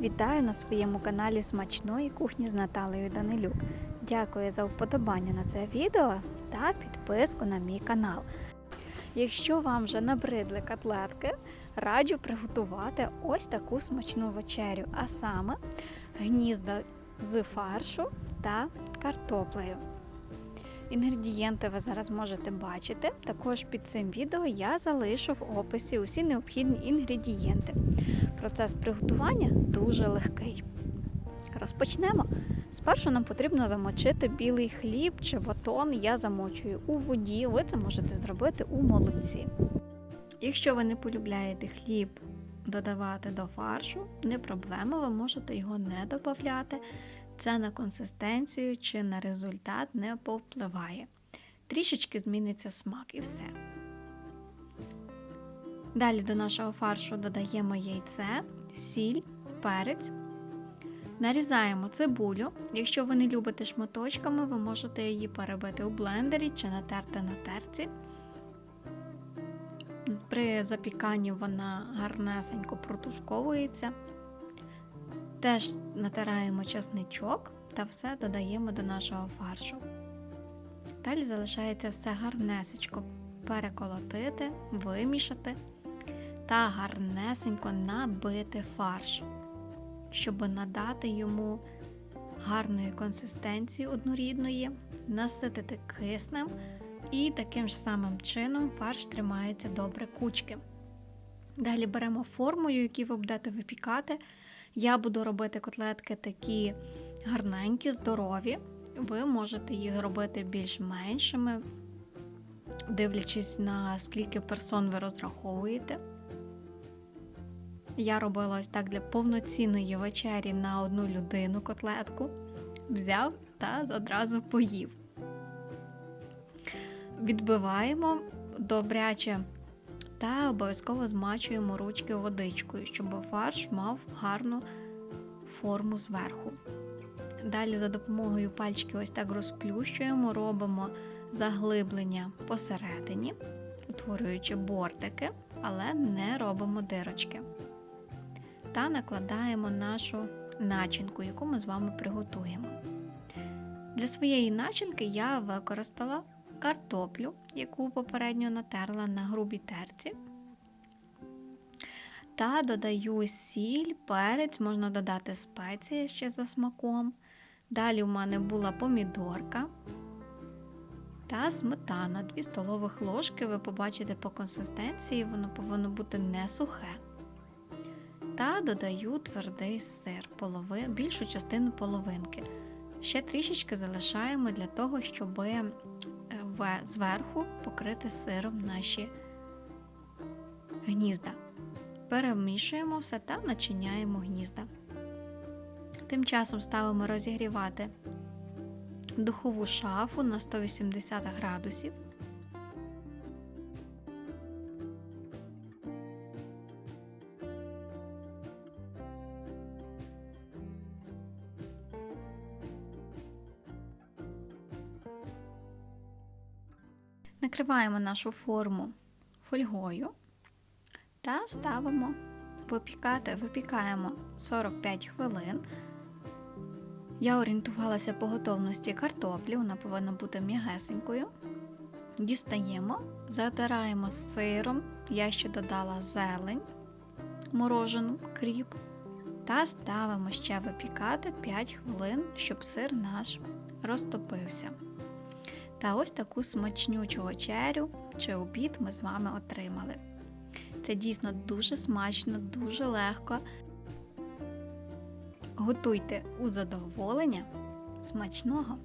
Вітаю на своєму каналі Смачної кухні з Наталею Данилюк. Дякую за вподобання на це відео та підписку на мій канал. Якщо вам вже набридли котлетки, раджу приготувати ось таку смачну вечерю, а саме гнізда з фаршу та картоплею. Інгредієнти ви зараз можете бачити. Також під цим відео я залишу в описі усі необхідні інгредієнти. Процес приготування дуже легкий. Розпочнемо. Спершу нам потрібно замочити білий хліб чи батон. Я замочую у воді. Ви це можете зробити у молоці. Якщо ви не полюбляєте хліб додавати до фаршу, не проблема, ви можете його не додати. Це на консистенцію чи на результат не повпливає. Трішечки зміниться смак і все. Далі до нашого фаршу додаємо яйце, сіль, перець. Нарізаємо цибулю. Якщо ви не любите шматочками, ви можете її перебити у блендері чи натерти на терці. При запіканні вона гарнесенько протушковується. Теж натираємо часничок та все додаємо до нашого фаршу. Далі залишається все гарнесечко переколотити, вимішати та гарнесенько набити фарш, щоб надати йому гарної консистенції однорідної, наситити киснем, і таким ж самим чином фарш тримається добре кучки. Далі беремо формою, яку ви будете випікати. Я буду робити котлетки такі гарненькі, здорові. Ви можете їх робити більш меншими, дивлячись на скільки персон ви розраховуєте. Я робила ось так для повноцінної вечері на одну людину котлетку. Взяв та одразу поїв. Відбиваємо добряче та обов'язково змачуємо ручки водичкою, щоб фарш мав гарну форму зверху. Далі за допомогою пальчики ось так розплющуємо, робимо заглиблення посередині, утворюючи бортики, але не робимо дирочки. Та накладаємо нашу начинку, яку ми з вами приготуємо. Для своєї начинки я використала картоплю, яку попередньо натерла на грубій терці. Та додаю сіль, перець, можна додати спеції ще за смаком. Далі у мене була помідорка та сметана, 2 столових ложки. Ви побачите по консистенції, воно повинно бути не сухе. Та додаю твердий сир, полови, більшу частину половинки. Ще трішечки залишаємо для того, щоб зверху покрити сиром наші гнізда. Перемішуємо все та начиняємо гнізда. Тим часом ставимо розігрівати духову шафу на 180 градусів. Накриваємо нашу форму фольгою та ставимо випікати. Випікаємо 45 хвилин. Я орієнтувалася по готовності картоплі, вона повинна бути м'ягесенькою. Дістаємо, затираємо з сиром, я ще додала зелень, морожену, кріп, та ставимо ще випікати 5 хвилин, щоб сир наш розтопився. Та ось таку смачнючу вечерю чи обід ми з вами отримали. Це дійсно дуже смачно, дуже легко. Готуйте у задоволення. Смачного!